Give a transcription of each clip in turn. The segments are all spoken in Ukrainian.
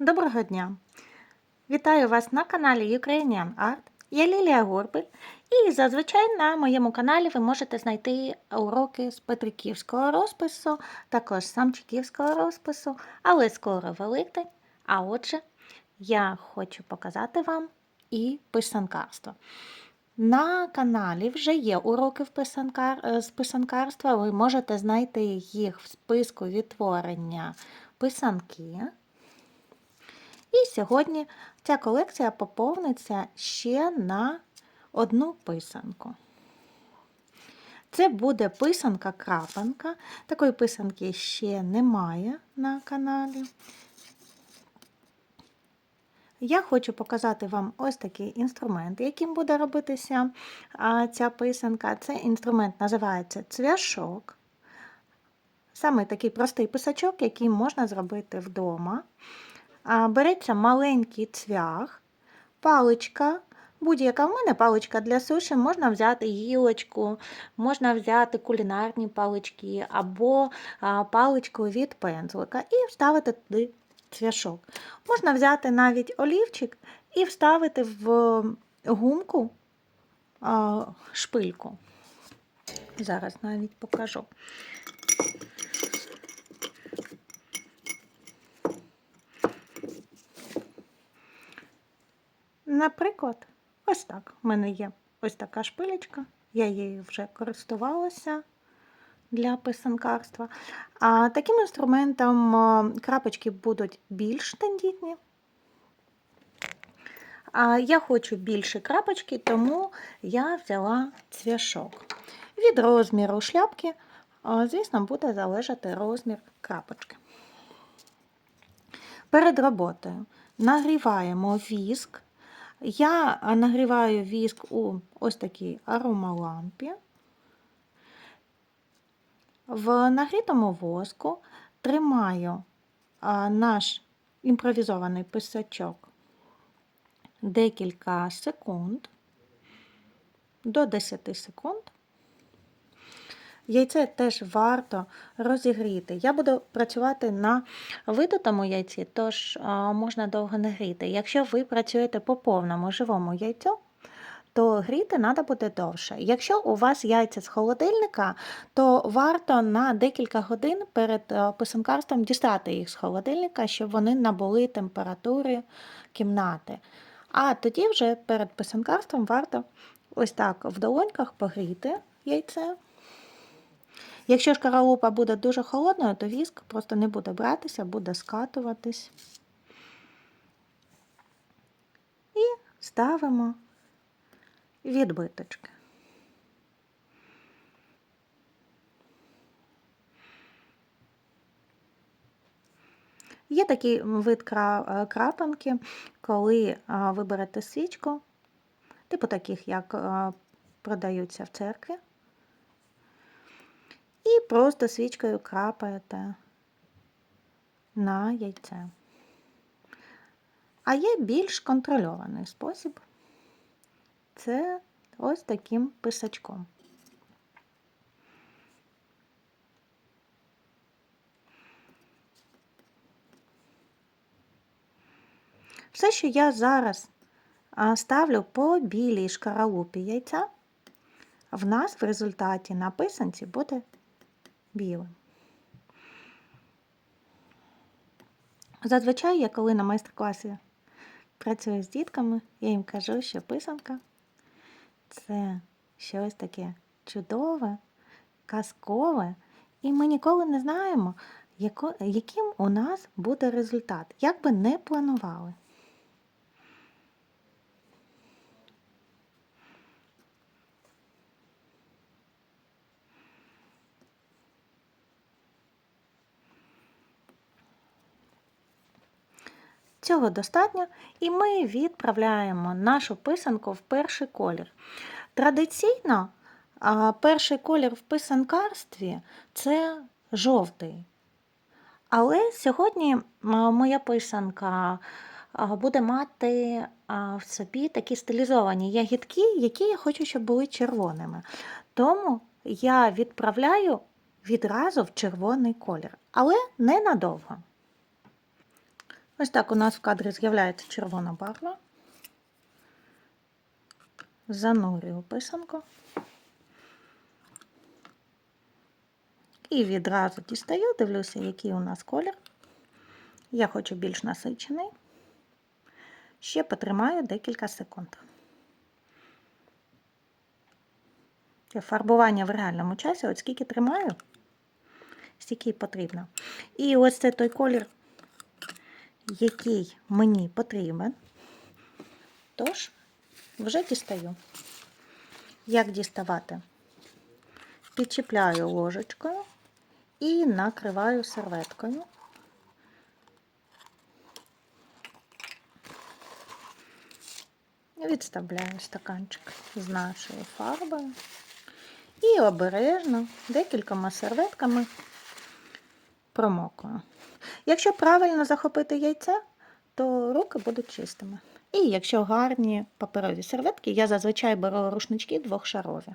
Доброго дня! Вітаю вас на каналі Ukrainian Art. Я Лілія Горбель, і зазвичай на моєму каналі ви можете знайти уроки з Петриківського розпису, також самчиківського розпису, але скоро Великдень. А отже, я хочу показати вам і писанкарство. На каналі вже є уроки е, з писанкарства. Ви можете знайти їх в списку відтворення писанки. І сьогодні ця колекція поповниться ще на одну писанку. Це буде писанка-крапанка. Такої писанки ще немає на каналі. Я хочу показати вам ось такий інструмент, яким буде робитися ця писанка. Цей інструмент називається цвяшок. Саме такий простий писачок, який можна зробити вдома. Береться маленький цвях, паличка. Будь-яка в мене паличка для суші, можна взяти гілочку, можна взяти кулінарні палички або паличку від пензлика і вставити туди цвяшок. Можна взяти навіть олівчик і вставити в гумку шпильку. Зараз навіть покажу. Наприклад, ось так. У мене є ось така шпилечка, я її вже користувалася для писанкарства. А таким інструментом крапочки будуть більш тендітні. А я хочу більше крапочки, тому я взяла цвяшок. Від розміру шляпки, звісно, буде залежати розмір крапочки. Перед роботою нагріваємо віск. Я нагріваю віск у ось такій аромалампі. В нагрітому воску тримаю наш імпровізований писачок декілька секунд, до 10 секунд. Яйце теж варто розігріти. Я буду працювати на видутому яйці, тож можна довго не гріти. Якщо ви працюєте по повному живому яйцю, то гріти треба буде довше. Якщо у вас яйця з холодильника, то варто на декілька годин перед писанкарством дістати їх з холодильника, щоб вони набули температури кімнати. А тоді вже перед писанкарством варто ось так в долоньках погріти яйце. Якщо шкаралупа буде дуже холодною, то віск просто не буде братися, буде скатуватись. І ставимо відбиточки. Є такий вид е, крапанки, коли а, ви берете свічку, типу таких, як продаються в церкві, і просто свічкою крапаєте на яйце. А є більш контрольований спосіб. Це ось таким писачком. Все, що я зараз ставлю по білій шкаралупі яйця, в нас в результаті на писанці буде білим. Зазвичай я коли на майстер-класі працюю з дітками, я їм кажу, що писанка це щось таке чудове, казкове, і ми ніколи не знаємо, яким у нас буде результат, як би не планували. Цього достатньо, і ми відправляємо нашу писанку в перший колір. Традиційно перший колір в писанкарстві це жовтий. Але сьогодні моя писанка буде мати в собі такі стилізовані ягідки, які я хочу, щоб були червоними. Тому я відправляю відразу в червоний колір, але ненадовго. Ось так у нас в кадрі з'являється червона барва. Занурюю писанку. І відразу дістаю, дивлюся, який у нас колір. Я хочу більш насичений. Ще потримаю декілька секунд. Фарбування в реальному часі, от скільки тримаю, стільки потрібно. І ось це той колір, який мені потрібен. Тож, вже дістаю. Як діставати? Підчіпляю ложечкою і накриваю серветкою. Відставляю стаканчик з нашою фарбою і обережно декількома серветками промокую. Якщо правильно захопити яйце, то руки будуть чистими. І якщо гарні паперові серветки, я зазвичай беру рушнички двохшарові.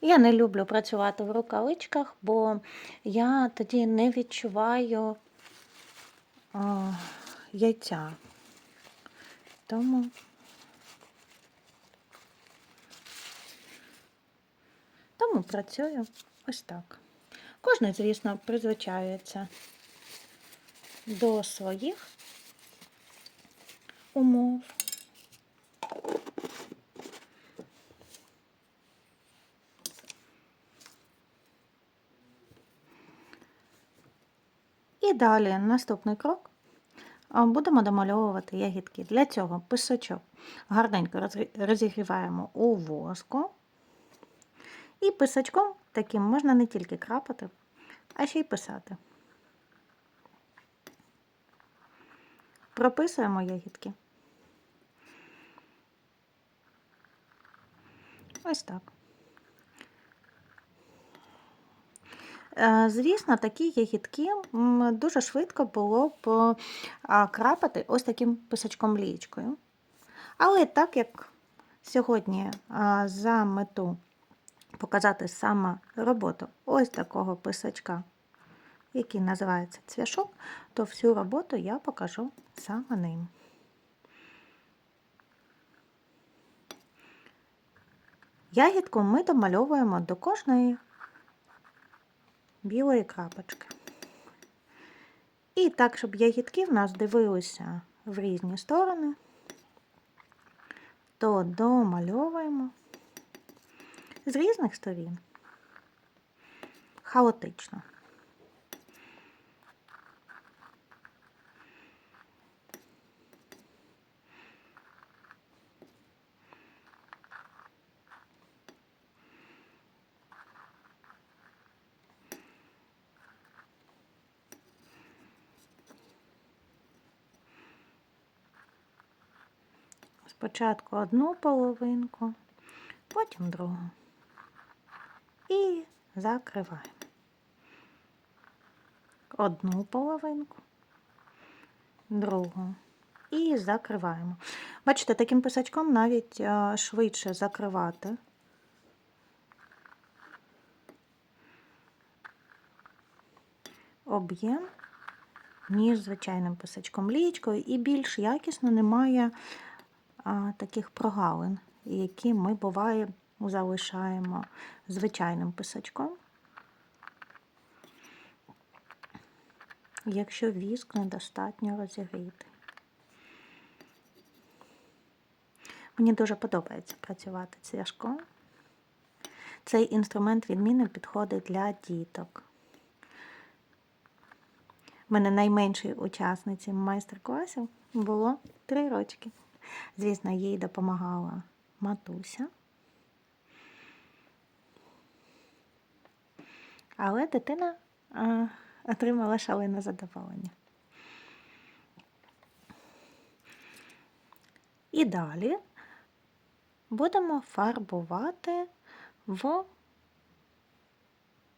Я не люблю працювати в рукавичках, бо я тоді не відчуваю а, яйця. Тому Тому працюю ось так. Кожен, звісно, призвичається до своїх умов. І далі наступний крок. Будемо домальовувати ягідки. Для цього писачок гарненько розігріваємо у воску. І писачком таким можна не тільки крапати, а ще й писати. Прописуємо ягідки. Ось так. Е, Звісно, такі ягідки дуже швидко було б крапати ось таким писачком лієчкою. Але так як сьогодні за мету показати саме роботу ось такого писачка, який називається цвяшок, то всю роботу я покажу саме ним. Ягідку ми домальовуємо до кожної білої крапочки. І так, щоб ягідки в нас дивилися в різні сторони, то домальовуємо з різних сторін. Хаотично. Спочатку одну половинку, потім другу. І закриваємо. Одну половинку, другу. І закриваємо. Бачите, таким писачком навіть швидше закривати. Об'єм, ніж звичайним писачком лієчкою, і більш якісно немає а, таких прогалин, які ми буває залишаємо звичайним писачком. Якщо віск недостатньо розігріти. Мені дуже подобається працювати цвяшком. Цей інструмент відмінно підходить для діток. У мене найменшій учасниці майстер-класів було три рочки. Звісно, їй допомагала матуся. Але дитина а, отримала шалене задоволення. І далі будемо фарбувати в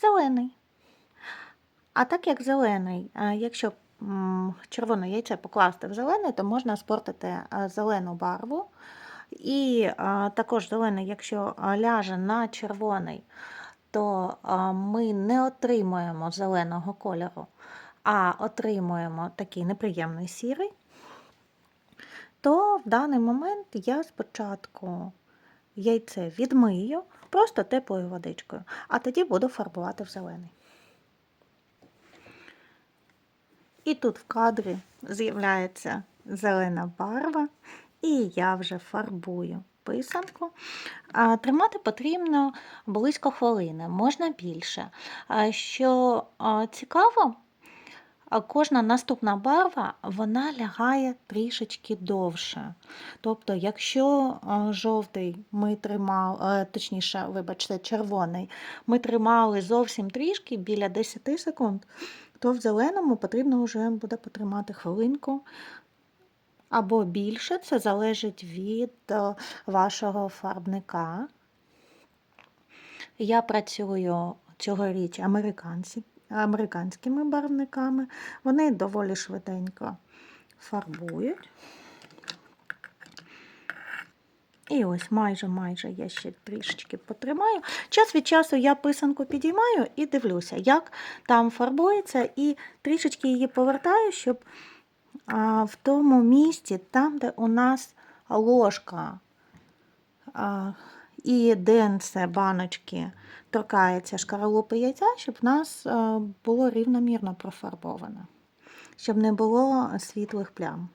зелений. А так як зелений, якщо червоне яйце покласти в зелений, то можна спортити зелену барву. І також зелений, якщо ляже на червоний, то ми не отримуємо зеленого кольору, а отримуємо такий неприємний сірий, то в даний момент я спочатку яйце відмию просто теплою водичкою, а тоді буду фарбувати в зелений. І тут в кадрі з'являється зелена барва, і я вже фарбую писанку. Тримати потрібно близько хвилини, можна більше. Що цікаво, кожна наступна барва вона лягає трішечки довше. Тобто, якщо жовтий ми тримали, точніше, вибачте, червоний, ми тримали зовсім трішки біля 10 секунд, то в зеленому потрібно вже буде потримати хвилинку або більше, це залежить від е, вашого фарбника. Я працюю цьогоріч американськими барвниками, вони доволі швиденько фарбують. І ось майже-майже я ще трішечки потримаю. Час від часу я писанку підіймаю і дивлюся, як там фарбується, і трішечки її повертаю, щоб в тому місці, там, де у нас ложка і денце баночки торкається шкаралупи яйця, щоб в нас було рівномірно профарбовано, щоб не було світлих плям.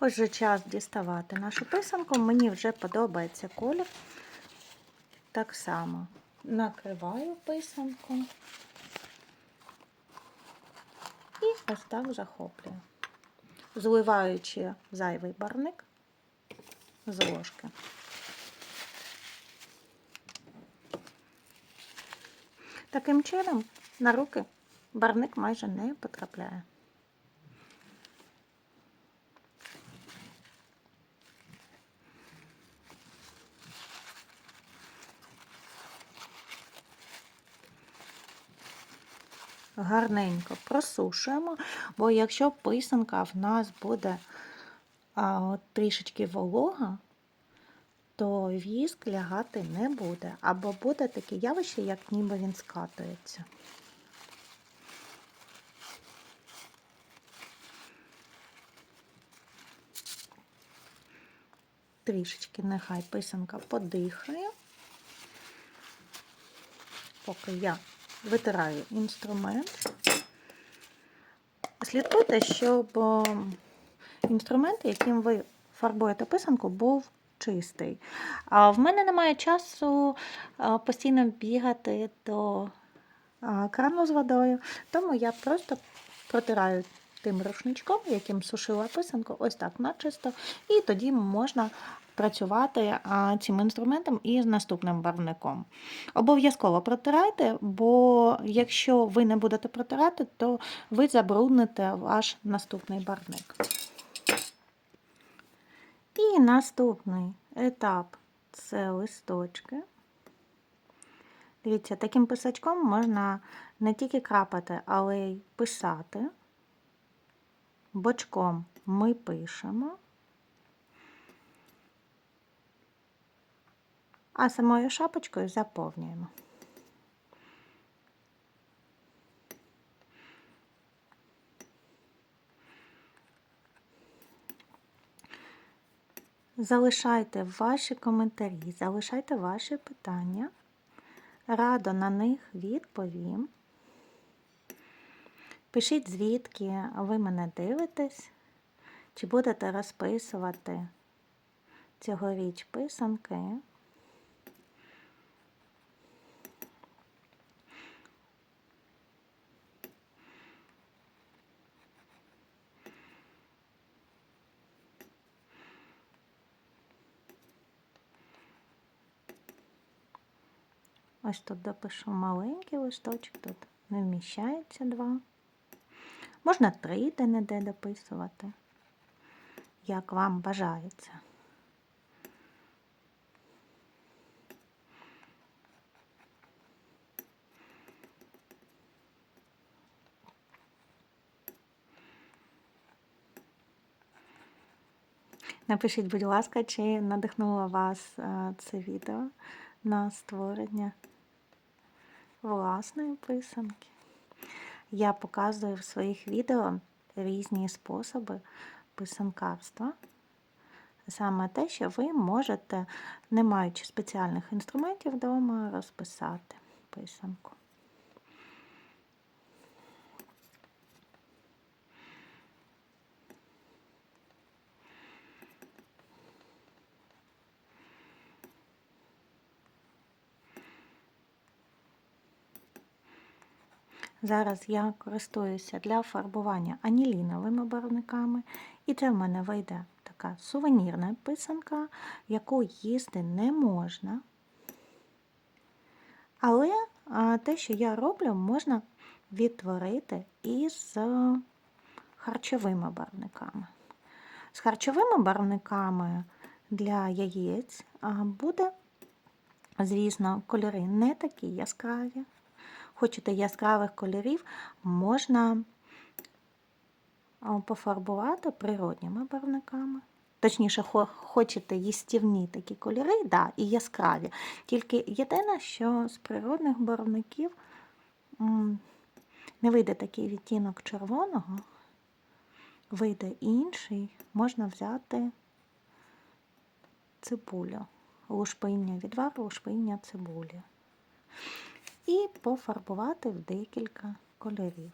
Ось же час діставати нашу писанку. Мені вже подобається колір. Так само накриваю писанку і ось так захоплюю, зливаючи зайвий барник з ложки. Таким чином на руки барник майже не потрапляє. Гарненько просушуємо, бо якщо писанка в нас буде а, от, трішечки волога, то віск лягати не буде. Або буде таке явище, як ніби він скатується. Трішечки нехай писанка подихає, поки я витираю інструмент. Слідкуйте, щоб інструмент, яким ви фарбуєте писанку, був чистий. А в мене немає часу постійно бігати до крану з водою, тому я просто протираю тим рушничком, яким сушила писанку, ось так начисто, і тоді можна працювати цим інструментом і з наступним барвником. Обов'язково протирайте, бо якщо ви не будете протирати, то ви забрудните ваш наступний барвник. І наступний етап це листочки. Дивіться, таким писачком можна не тільки крапати, але й писати. Бочком ми пишемо. А самою шапочкою заповнюємо. Залишайте ваші коментарі, залишайте ваші питання. Радо на них відповім. Пишіть, звідки ви мене дивитесь, чи будете розписувати цьогоріч писанки. Ось тут допишу маленький листочок, тут не вміщається два. Можна три де-не-де дописувати, як вам бажається. Напишіть, будь ласка, чи надихнуло вас е, це відео на створення власної писанки. Я показую в своїх відео різні способи писанкарства. Саме те, що ви можете, не маючи спеціальних інструментів вдома, розписати писанку. Зараз я користуюся для фарбування аніліновими барвниками, і це в мене вийде така сувенірна писанка, яку їсти не можна. Але те, що я роблю, можна відтворити із харчовими барвниками. З харчовими барвниками для яєць буде, звісно, кольори не такі яскраві. Хочете яскравих кольорів, можна пофарбувати природніми барвниками. Точніше, хочете їстівні такі кольори, да, і яскраві. Тільки єдине, що з природних барвників не вийде такий відтінок червоного, вийде інший, можна взяти цибулю, лушпиння, відвар лушпиння цибулі і пофарбувати в декілька кольорів.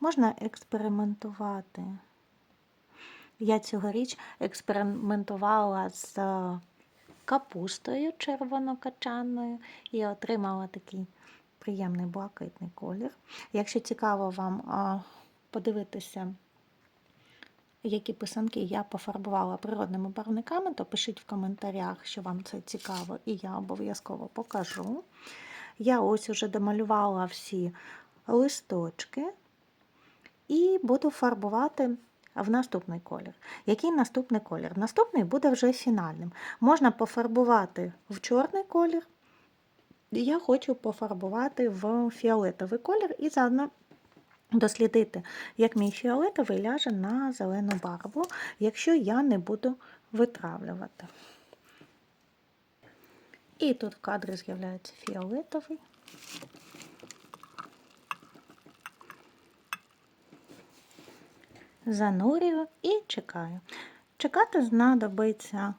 Можна експериментувати. Я цьогоріч експериментувала з капустою червонокачаною і отримала такий приємний блакитний колір. Якщо цікаво вам подивитися, які писанки я пофарбувала природними барвниками, то пишіть в коментарях, що вам це цікаво, і я обов'язково покажу. Я ось уже домалювала всі листочки і буду фарбувати в наступний колір. Який наступний колір? Наступний буде вже фінальним. Можна пофарбувати в чорний колір. Я хочу пофарбувати в фіолетовий колір і заодно дослідити, як мій фіолетовий ляже на зелену барву, якщо я не буду витравлювати. І тут в кадрі з'являється фіолетовий. Занурюю і чекаю. Чекати знадобиться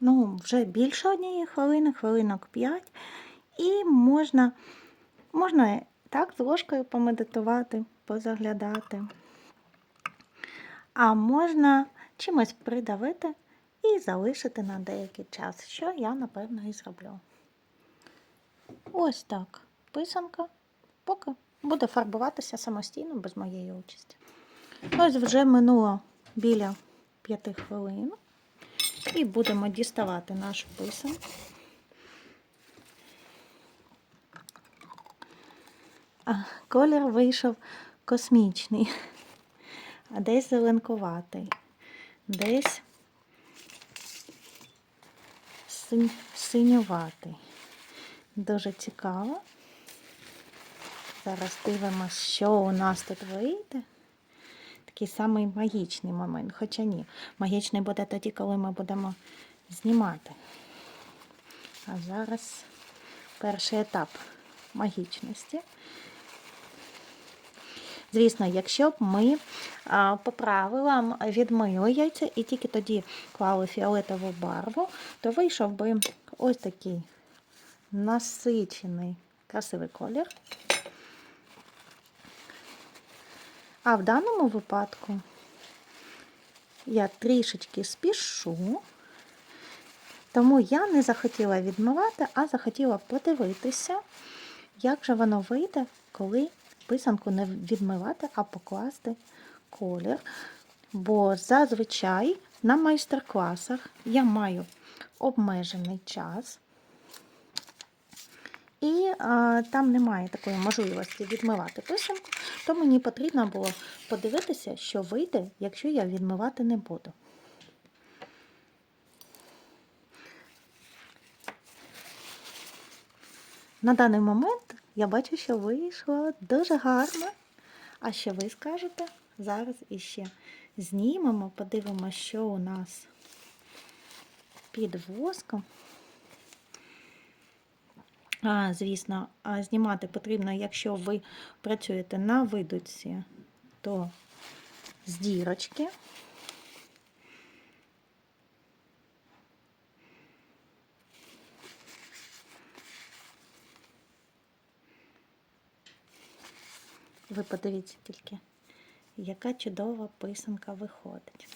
ну, вже більше однієї хвилини, хвилинок 5. І можна, можна так з ложкою помедитувати, позаглядати. А можна чимось придавити і залишити на деякий час, що я, напевно, і зроблю. Ось так. Писанка поки буде фарбуватися самостійно без моєї участі. Ось вже минуло біля 5 хвилин. І будемо діставати нашу писанку. А, Колір вийшов космічний, а десь зеленкуватий, десь синюватий. Дуже цікаво. Зараз дивимося, що у нас тут вийде. Такий самий магічний момент. Хоча ні, магічний буде тоді, коли ми будемо знімати. А зараз перший етап магічності. Звісно, якщо б ми по правилам відмили яйця і тільки тоді клали фіолетову барву, то вийшов би ось такий насичений красивий колір. А в даному випадку я трішечки спішу, тому я не захотіла відмивати, а захотіла подивитися, як же воно вийде, коли писанку не відмивати, а покласти колір. Бо зазвичай на майстер-класах я маю обмежений час. І а, там немає такої можливості відмивати писанку, то мені потрібно було подивитися, що вийде, якщо я відмивати не буду. На даний момент я бачу, що вийшло дуже гарно. А що ви скажете? Зараз іще знімемо, подивимося, що у нас під воском. А, звісно, знімати потрібно, якщо ви працюєте на видуці, то з дірочки. Ви подивіться тільки, яка чудова писанка виходить.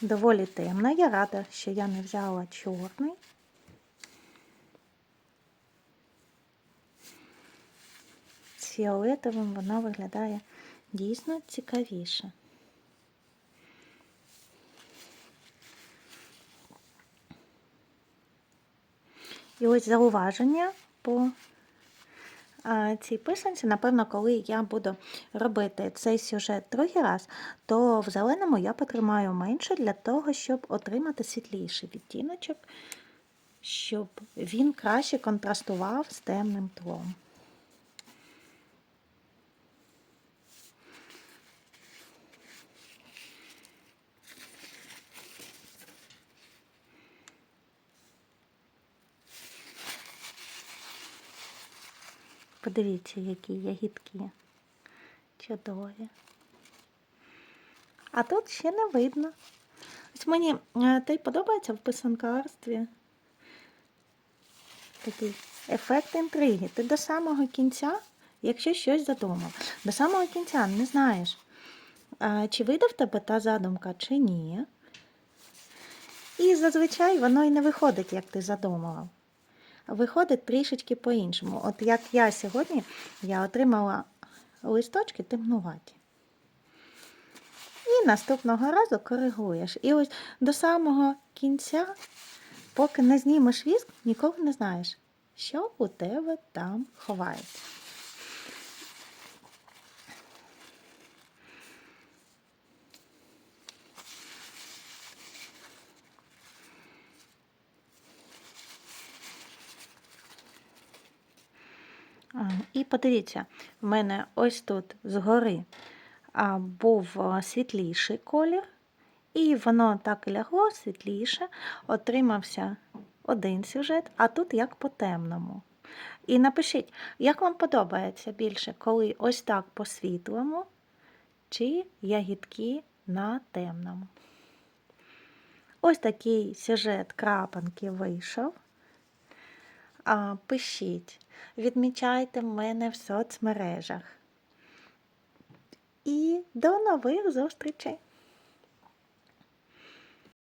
Доволі темна. Я рада, що я не взяла чорний. З фіолетовим вона виглядає дійсно цікавіше. І ось зауваження по цій писанці, напевно, коли я буду робити цей сюжет другий раз, то в зеленому я потримаю менше для того, щоб отримати світліший відтіночок, щоб він краще контрастував з темним тлом. Подивіться, які ягідки чудові. А тут ще не видно. Ось мені те й подобається в писанкарстві. Такий ефект інтриги. Ти до самого кінця, якщо щось задумав, до самого кінця не знаєш, е, чи вийде в тебе та задумка, чи ні. І зазвичай воно і не виходить, як ти задумував виходить трішечки по-іншому. От як я сьогодні я отримала листочки темнуваті. І наступного разу коригуєш. І ось до самого кінця, поки не знімеш віск, ніколи не знаєш, що у тебе там ховається. І подивіться, в мене ось тут згори був світліший колір, і воно так лягло світліше, отримався один сюжет, а тут як по темному. І напишіть, як вам подобається більше, коли ось так по світлому, чи ягідки на темному. Ось такий сюжет крапанки вийшов. Пишіть, відмічайте мене в соцмережах. І до нових зустрічей!